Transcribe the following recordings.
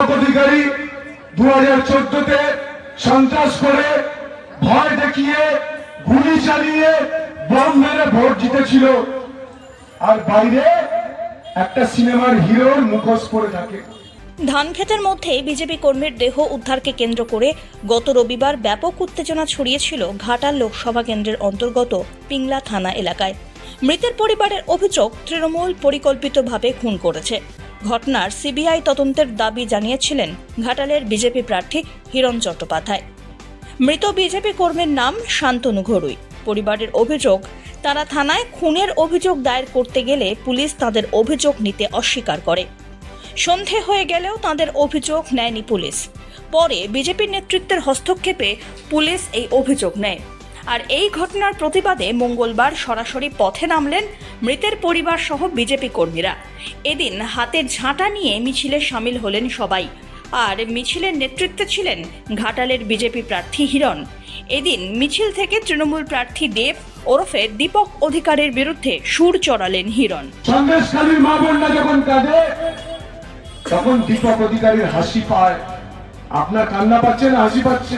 অধিকারী দু হাজার চোদ্দতে সন্ত্রাস করে ভয় দেখিয়ে, গুলি চালিয়ে বম মেরে ভোট জিতেছিল। আর বাইরে একটা সিনেমার হিরোর মুখোশ পরে থাকে। ধানক্ষেতের মধ্যে বিজেপি কর্মীর দেহ উদ্ধারকে কেন্দ্র করে গত রবিবার ব্যাপক উত্তেজনা ছড়িয়েছিল ঘাটাল লোকসভা কেন্দ্রের অন্তর্গত পিংলা থানা এলাকায়। মৃতের পরিবারের অভিযোগ তৃণমূল পরিকল্পিতভাবে খুন করেছে। ঘটনার সিবিআই তদন্তের দাবি জানিয়েছিলেন ঘাটালের বিজেপি প্রার্থী হিরণ চট্টোপাধ্যায়। মৃত বিজেপি কর্মীর নাম শান্তনু ঘড়ুই পরিবারের অভিযোগ, তারা থানায় খুনের অভিযোগ দায়ের করতে গেলে পুলিশ তাদের অভিযোগ নিতে অস্বীকার করে। সন্ধে হয়ে গেলেও তাদের অভিযোগ নেয়নি পুলিশ। পরে বিজেপির নেতৃত্বের হস্তক্ষেপে পুলিশ এই অভিযোগ নেয়। আর এই ঘটনার প্রতিবাদে মঙ্গলবার সরাসরি পথে নামলেন মৃতের পরিবার সহ বিজেপি কর্মীরা। এদিন হাতে ঝাঁটা নিয়ে মিছিলে সামিল হলেন সবাই। আর মিছিলের নেতৃত্বে ছিলেন ঘাটালের বিজেপি প্রার্থী হিরণ। এদিন মিছিল থেকে তৃণমূল প্রার্থী দেব ওরফে দীপক অধিকারের বিরুদ্ধে সুর চড়ালেন হিরণ। মা যখন কাঁদে, তখন দীপক অধিকারীর হাসি পায়। আপনার কান্না পাচ্ছে না হাসি পাচ্ছে?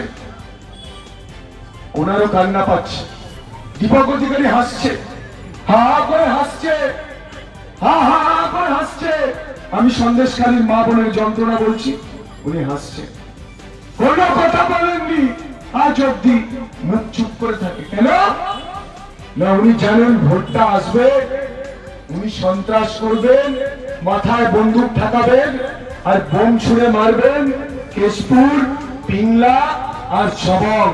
ওনারও কান্না পাচ্ছে। দীপক অধিকারী হাসছে। হা করে হাসছে। হা হা করে হাসছে। আমি সন্দেশখালীর মা বোনের যন্ত্রণা বলছি, উনি হাসছে। কোনো কথা বলেননি। আজ অব্দি মুখ চুপ করে থাকে। কেন? না, উনি জানেন ভোটটা আসবে। উনি সন্ত্রাস করবেন, মাথায় বন্দুক ঠাকাবেন, আর বোম ছুঁড়ে মারবেন। কেশপুর, পিংলা আর সবং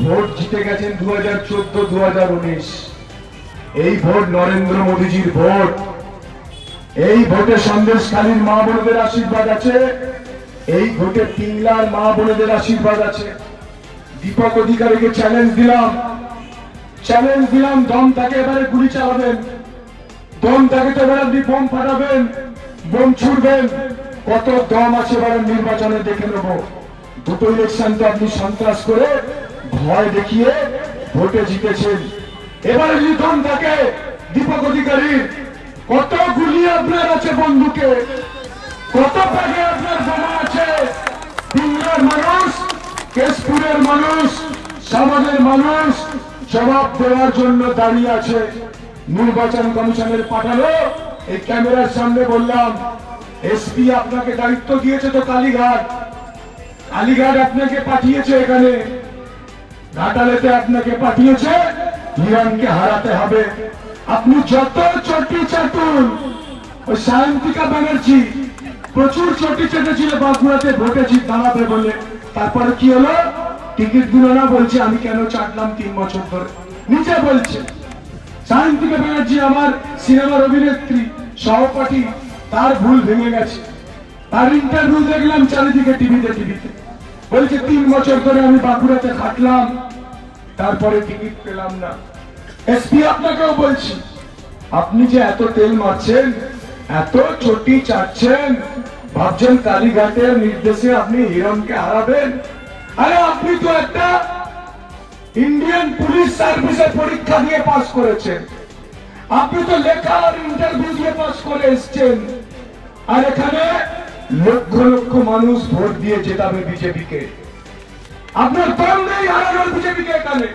ভোট জিতে গেছেন দু হাজার চোদ্দ দু হাজার উনিশ। এই ভোট নরেন্দ্র মোদীজির ভোট। এই ভোটে সন্দেশখালীর মা বোনদের আশীর্বাদ আছে। এই ভোটে পিংলার মা বোনদের আশীর্বাদ আছে। দীপক অধিকারীকে চ্যালেঞ্জ দিলাম। চ্যালেঞ্জ দিলাম, দম তাকে এবারে গুলি চালাবেন। দম তাকে তো এবার আপনি বোম ফাটাবেন, বোম ছুড়বেন। কত দম আছে এবার নির্বাচনে দেখে নেব। দুটো ইলেকশন তো আপনি সন্ত্রাস করে ভয় দেখিয়ে ভোটে জিতেছেন। এবারে দম থাকে দীপক অধিকারীর। কত গুলি আপনার আছে বন্ধুকে? কত প্যাগে আপনার বোমা আছে? পিংলার মানুষ, কেশপুরের মানুষ, সমাজের মানুষ জবাব দেওয়ার জন্য দাঁড়িয়ে আছে। নির্বাচন কমিশনের পাঠালো এই ক্যামেরার সামনে বললাম, এসপি আপনাকে দায়িত্ব দিয়েছে তো কালীঘাট। কালীঘাট আপনাকে পাঠিয়েছে এখানে। ঘাটালেতে আপনাকে পাঠিয়েছে হিরণকে হারাতে হবে। আপনি যত চটি চাটুন, ওই সায়ন্তিকা ব্যানার্জি প্রচুর চটি চেটেছিল বাঁকুড়াতে ভোটে জিত দাঁড়াবে বলে। তারপরে কি হলো? টিকিট দিল না, বলছে, আমি কেন চাটলাম তিন বছর ধরে? নিজে বলছে, সায়ন্তিকা ব্যানার্জি আমার সিনেমার অভিনেত্রী, সহপাঠী, তার ভুল ভেঙে গেছে। তার ইন্টারভিউ দেখলাম চারিদিকে টিভিতে টিভিতে বলছে, তিন বছর ধরে আমি বাঁকুড়াতে খাটলাম তারপরে টিকিট পেলাম না। এসপি আপনাকেও বলছি, আপনি যে এত তেল মারছেন, এত চটি চাটছেন, ভাবছেন কালীঘাটের নির্দেশে আপনি হিরণকে হারাবেন। আরে, আপনি তো একটা ইন্ডিয়ান পুলিশ সার্ভিসের পরীক্ষা দিয়ে পাস করেছেন। আপনি তো লেখা আর ইন্টারভিউ দিয়ে পাস করে এসছেন। আর এখানে লক্ষ লক্ষ মানুষ ভোট দিয়ে জেতাবে বিজেপিকে। আপনার দম নেই হারানোর এখানে।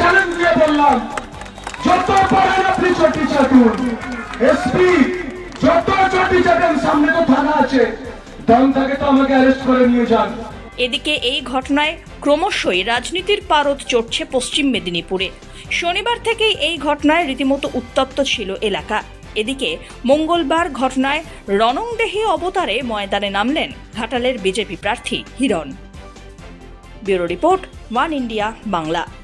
চ্যালেঞ্জ দিয়ে বললাম যত পারেন আপনি চটি চাটুন। এসপি যত চটি চাটেন, সামনে তো থানা আছে। দম থাকে তো আমাকে অ্যারেস্ট করে নিয়ে যান। এদিকে এই ঘটনায় ক্রমশই রাজনীতির পারদ চড়ছে পশ্চিম মেদিনীপুরে। শনিবার থেকেই এই ঘটনায় রীতিমতো উত্তপ্ত ছিল এলাকা। এদিকে মঙ্গলবার ঘটনায় রণংদেহী অবতারে ময়দানে নামলেন ঘাটালের বিজেপি প্রার্থী Hiran. Bureau report one India Bangla.